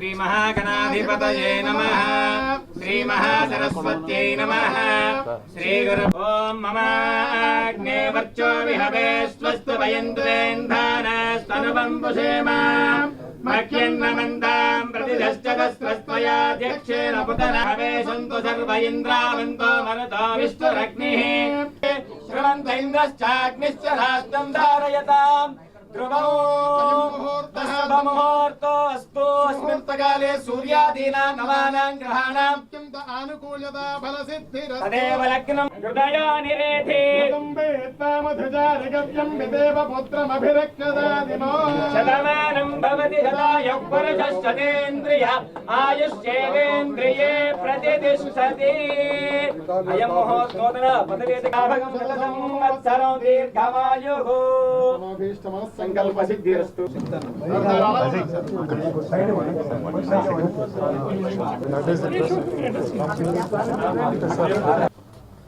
శ్రీమహాగణాధిపతయే నమ. శ్రీమహాసరస్వత్యై నమ. శ్రీగురు ఓం మమాగ్నే వర్చో విహవే స్వస్తు వయంతురేంధానస్తనుబంబుషేమా మహ్యన్నమంతాం ప్రతిదశ్చగస్వస్త్వయాధ్యక్షేణ పుతనహవే సంతు సర్వ ఇంద్రావంతో మరుతో విష్ణురగ్నిః. శ్రవంత ఇంద్రశ్చాగ్నిశ్చ రాష్ట్రం ధారయతాం. ధ్రువో ముహూర్తో అస్తు ప్రవృత్తకాలే సూర్యాదీనా నవానాం గ్రహాణాత్యంత ఆనుకూల్యత ఫల సిద్ధి తదేవ లగ్నం హృదయా నిరేధే. తామధృజారిగవ్యం విదేవ పుత్రమభిరక్షదాదినో శతమానం భవతి శతాయ పురుషశ్చతేంద్రియ ఆయుష్యేవేన సతేషు సతే అయం మహోద్నోదన పదవేదకాభగం సంకల్ప సిద్ధిరస్తు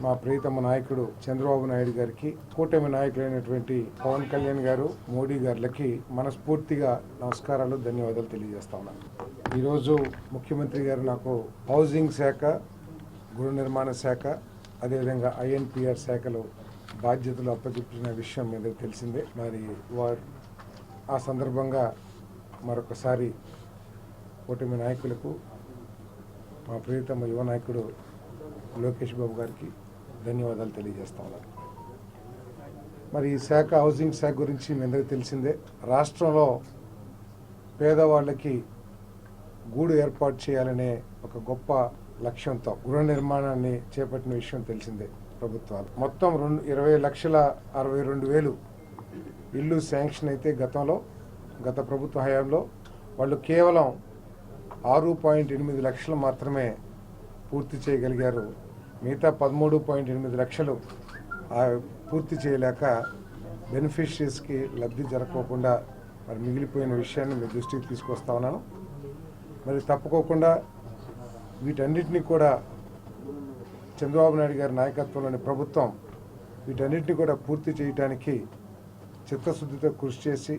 మా ప్రియతమ నాయకుడు చంద్రబాబు నాయుడు గారికి కూటమి నాయకులైనటువంటి పవన్ కళ్యాణ్ గారు మోడీ గారులకి మనస్ఫూర్తిగా నమస్కారాలు ధన్యవాదాలు తెలియజేస్తా ఉన్నాను ఈరోజు ముఖ్యమంత్రి గారు నాకు హౌసింగ్ శాఖ గృహ నిర్మాణ శాఖ అదేవిధంగా ఐఎన్పిఆర్ శాఖలో బాధ్యతలు అప్పచెప్పిన విషయం మీద తెలిసిందే. మరి వారు ఆ సందర్భంగా మరొకసారి కూటమి నాయకులకు మా ప్రియతమ యువ నాయకుడు లోకేష్ బాబు గారికి ధన్యవాదాలు తెలియజేస్తా ఉన్నాను. మరి ఈ శాఖ హౌసింగ్ శాఖ గురించి మీ అందరికీ తెలిసిందే. రాష్ట్రంలో పేదవాళ్ళకి గూడు ఏర్పాటు చేయాలనే ఒక గొప్ప లక్ష్యంతో గృహ నిర్మాణాన్ని చేపట్టిన విషయం తెలిసిందే ప్రభుత్వాలు. మొత్తం రెండు ఇరవై లక్షల అరవై రెండు వేలు ఇల్లు శాంక్షన్ అయితే గతంలో గత ప్రభుత్వ హయాంలో వాళ్ళు కేవలం ఆరు పాయింట్ ఎనిమిది లక్షలు మాత్రమే పూర్తి చేయగలిగారు మిగతా పదమూడు పాయింట్ ఎనిమిది లక్షలు ఆ పూర్తి చేయలేక బెనిఫిషరీస్కి లబ్ధి జరగకోకుండా మరి మిగిలిపోయిన విషయాన్ని మీ దృష్టికి తీసుకొస్తా ఉన్నాను. మరి తప్పుకోకుండా వీటన్నిటినీ కూడా చంద్రబాబు నాయుడు గారి నాయకత్వంలోని ప్రభుత్వం వీటన్నిటిని కూడా పూర్తి చేయడానికి చిత్తశుద్ధితో కృషి చేసి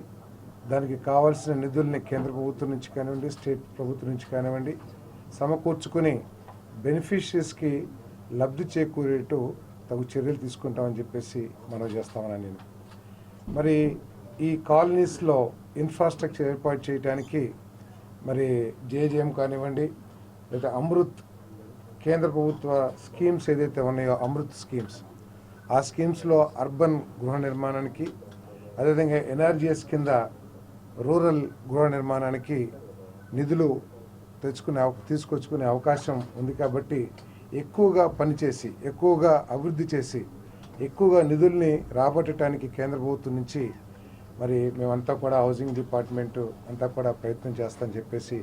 దానికి కావాల్సిన నిధుల్ని కేంద్ర ప్రభుత్వం నుంచి కానివ్వండి స్టేట్ ప్రభుత్వం నుంచి కానివ్వండి సమకూర్చుకుని బెనిఫిషరీస్కి లబ్ధి చేకూరేటు తగు చర్యలు తీసుకుంటామని చెప్పేసి మనం చేస్తామని నేను. మరి ఈ కాలనీస్లో ఇన్ఫ్రాస్ట్రక్చర్ ఏర్పాటు చేయడానికి మరి జేజేఎం కానివ్వండి లేదా అమృత్ కేంద్ర ప్రభుత్వ స్కీమ్స్ ఏదైతే ఉన్నాయో అమృత్ స్కీమ్స్ ఆ స్కీమ్స్లో అర్బన్ గృహ నిర్మాణానికి అదేవిధంగా ఎన్ఆర్జీఎస్ కింద రూరల్ గృహ నిర్మాణానికి నిధులు తెచ్చుకునే అవ- తీసుకొచ్చుకునే అవకాశం ఉంది కాబట్టి ఎక్కువగా పనిచేసి ఎక్కువగా అభివృద్ధి చేసి ఎక్కువగా నిధుల్ని రాబట్టడానికి కేంద్ర ప్రభుత్వం నుంచి మరి మేమంతా కూడా హౌసింగ్ డిపార్ట్మెంట్ అంతా కూడా ప్రయత్నం చేస్తామని చెప్పేసి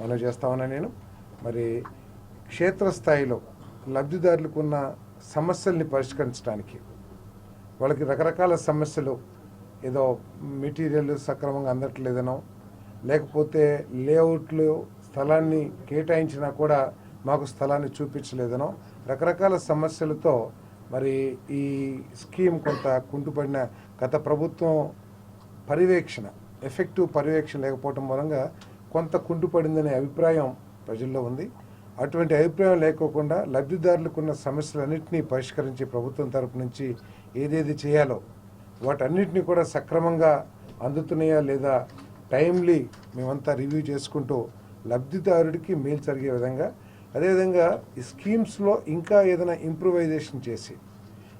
మనం చేస్తామన్నా నేను. మరి క్షేత్రస్థాయిలో లబ్ధిదారులకు ఉన్న సమస్యల్ని పరిష్కరించడానికి వాళ్ళకి రకరకాల సమస్యలు ఏదో మెటీరియల్ సక్రమంగా అందట్లేదనో లేకపోతే లేఅవుట్లు స్థలాన్ని కేటాయించినా కూడా మాకు స్థలాన్ని చూపించలేదనో రకరకాల సమస్యలతో మరి ఈ స్కీమ్ కొంత కుంటుపడిన గత ప్రభుత్వం పర్యవేక్షణ ఎఫెక్టివ్ పర్యవేక్షణ లేకపోవటం మూలంగా కొంత కుంటుపడిందనే అభిప్రాయం ప్రజల్లో ఉంది. అటువంటి అభిప్రాయం లేకోకుండా లబ్ధిదారులకు ఉన్న సమస్యలన్నింటినీ పరిష్కరించి ప్రభుత్వం తరపు నుంచి ఏదేది చేయాలో వాటన్నిటిని కూడా సక్రమంగా అందుతున్నాయా లేదా టైమ్లీ మేమంతా రివ్యూ చేసుకుంటూ లబ్ధిదారుడికి మేలు జరిగే విధంగా అదేవిధంగా ఈ స్కీమ్స్లో ఇంకా ఏదైనా ఇంప్రూవైజేషన్ చేసి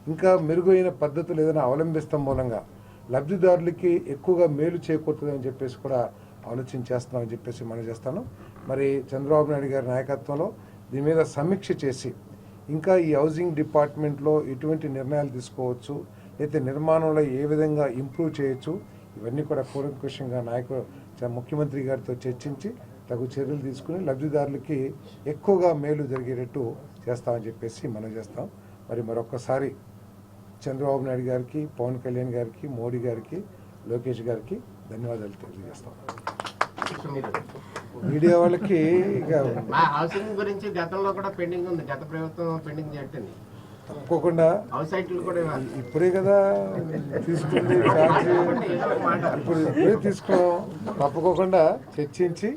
ఇంకా మెరుగైన పద్ధతులు ఏదైనా అవలంబిస్తాం మూలంగా లబ్ధిదారులకి ఎక్కువగా మేలు చేకూరుతుందని చెప్పేసి కూడా ఆలోచన చేస్తున్నామని చెప్పేసి మనం చేస్తాను. మరి చంద్రబాబు నాయుడు గారి నాయకత్వంలో దీని మీద సమీక్ష చేసి ఇంకా ఈ హౌసింగ్ డిపార్ట్మెంట్లో ఎటువంటి నిర్ణయాలు తీసుకోవచ్చు అయితే నిర్మాణంలో ఏ విధంగా ఇంప్రూవ్ చేయొచ్చు ఇవన్నీ కూడా కూలంకుషంగా నాయకుడు ముఖ్యమంత్రి గారితో చర్చించి తగు చర్యలు తీసుకుని లబ్ధిదారులకి ఎక్కువగా మేలు జరిగేటట్టు చేస్తామని చెప్పేసి మనం చేస్తాం. మరి మరొకసారి చంద్రబాబు నాయుడు గారికి పవన్ కళ్యాణ్ గారికి మోడీ గారికి లోకేష్ గారికి ధన్యవాదాలు తెలియజేస్తాం. మీడియా వాళ్ళకి హౌసింగ్ గురించి గతంలో కూడా పెండింగ్ ఉంది. గత ప్రభుత్వం పెండింగ్ పెట్టింది తప్పకుండా ఇప్పుడే కదా తీసుకుంది ఇప్పుడు ఇప్పుడే తీసుకున్నాం తప్పకోకుండా చర్చించి